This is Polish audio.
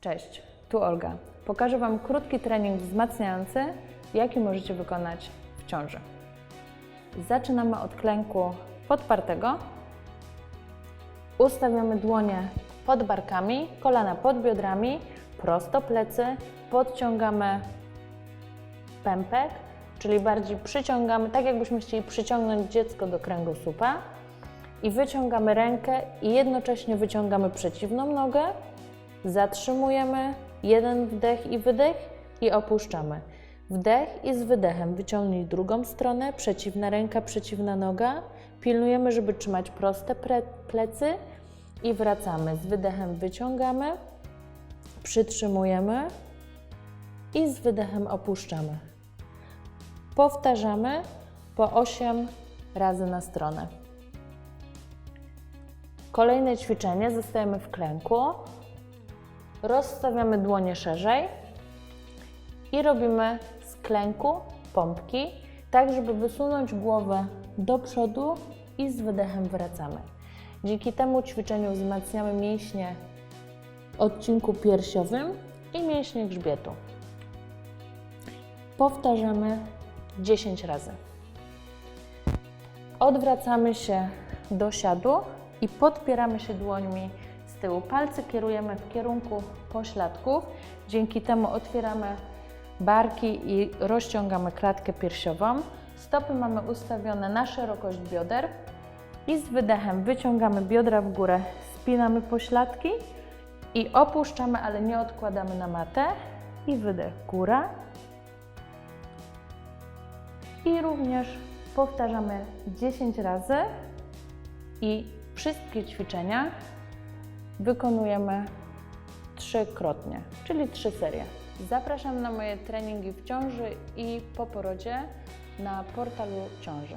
Cześć, tu Olga. Pokażę Wam krótki trening wzmacniający, jaki możecie wykonać w ciąży. Zaczynamy od klęku podpartego. Ustawiamy dłonie pod barkami, kolana pod biodrami, prosto plecy, podciągamy pępek, czyli bardziej przyciągamy, tak jakbyśmy chcieli przyciągnąć dziecko do kręgosłupa i wyciągamy rękę i jednocześnie wyciągamy przeciwną nogę, zatrzymujemy, jeden wdech i wydech i opuszczamy. Wdech i z wydechem wyciągnij drugą stronę, przeciwna ręka, przeciwna noga. Pilnujemy, żeby trzymać proste plecy i wracamy. Z wydechem wyciągamy, przytrzymujemy i z wydechem opuszczamy. Powtarzamy po 8 razy na stronę. Kolejne ćwiczenie, zostajemy w klęku. Rozstawiamy dłonie szerzej i robimy z klęku pompki, tak żeby wysunąć głowę do przodu i z wydechem wracamy. Dzięki temu ćwiczeniu wzmacniamy mięśnie odcinku piersiowym i mięśnie grzbietu. Powtarzamy 10 razy. Odwracamy się do siadu i podpieramy się dłońmi tyłu. Palce kierujemy w kierunku pośladków. Dzięki temu otwieramy barki i rozciągamy klatkę piersiową. Stopy mamy ustawione na szerokość bioder i z wydechem wyciągamy biodra w górę, spinamy pośladki i opuszczamy, ale nie odkładamy na matę. I wydech góra. I również powtarzamy 10 razy i wszystkie ćwiczenia wykonujemy trzykrotnie, czyli trzy serie. Zapraszam na moje treningi w ciąży i po porodzie na portalu ciąży.